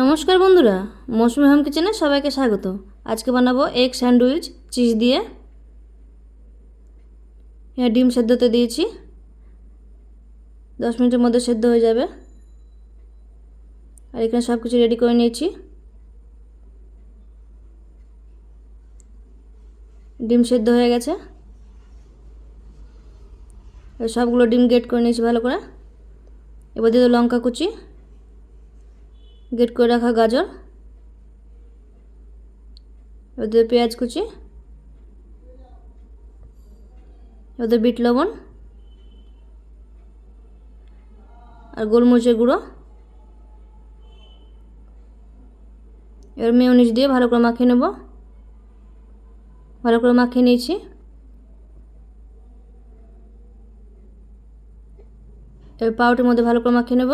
নমস্কার বন্ধুরা, মৌসুমি হোম কিচেনে সবাইকে স্বাগত। আজকে বানাবো এগ স্যান্ডউইচ, চিজ দিয়ে। হ্যাঁ ডিম সেদ্ধতে দিয়েছি। দশ মিনিটের মধ্যে সেদ্ধ হয়ে যাবে। আর এখানে সব কিছু রেডি করে নিয়েছি। ডিম সেদ্ধ হয়ে গেছে। সবগুলো ডিম গেট করে নিয়েছি ভালো করে। এবার দিয়ে লঙ্কা কুচি। গেট করে রাখা গাজর। ওদের পেঁয়াজ কুচি। ওদের বিট লবণ। আর গোলমরিচের গুঁড়ো। এবার মেয়নিজ দিয়ে ভালো করে মাখিয়ে নেব। ভালো করে মাখিয়ে নিয়েছি। এবার পাউটের মধ্যে ভালো করে মাখিয়ে নেব।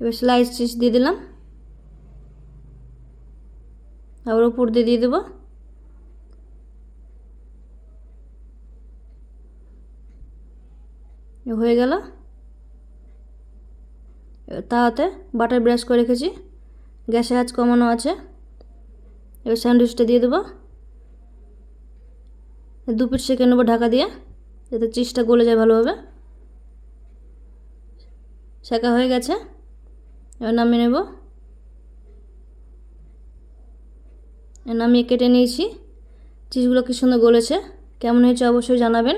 এবার স্লাইস চিজ দিয়ে দিলাম। আবার উপর দিয়ে দিয়ে দেবো। হয়ে গেল। তাওয়াতে বাটার ব্রাশ করে রেখেছি। গ্যাসে আঁচ কমানো আছে। এবার স্যান্ডউইচটা দিয়ে দেবো। দু পিট সেঁকে নেব ঢাকা দিয়ে, যাতে চিজটা গলে যায় ভালোভাবে। শেখা হয়ে গেছে। এবার নামিয়ে নেব। নামিয়ে কেটে নিয়েছি। চিজগুলো কী সুন্দর গলেছে। কেমন হয়েছে অবশ্যই জানাবেন।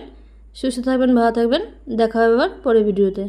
সুস্থ থাকবেন, ভালো থাকবেন। দেখা হবে আবার পরের ভিডিওতে।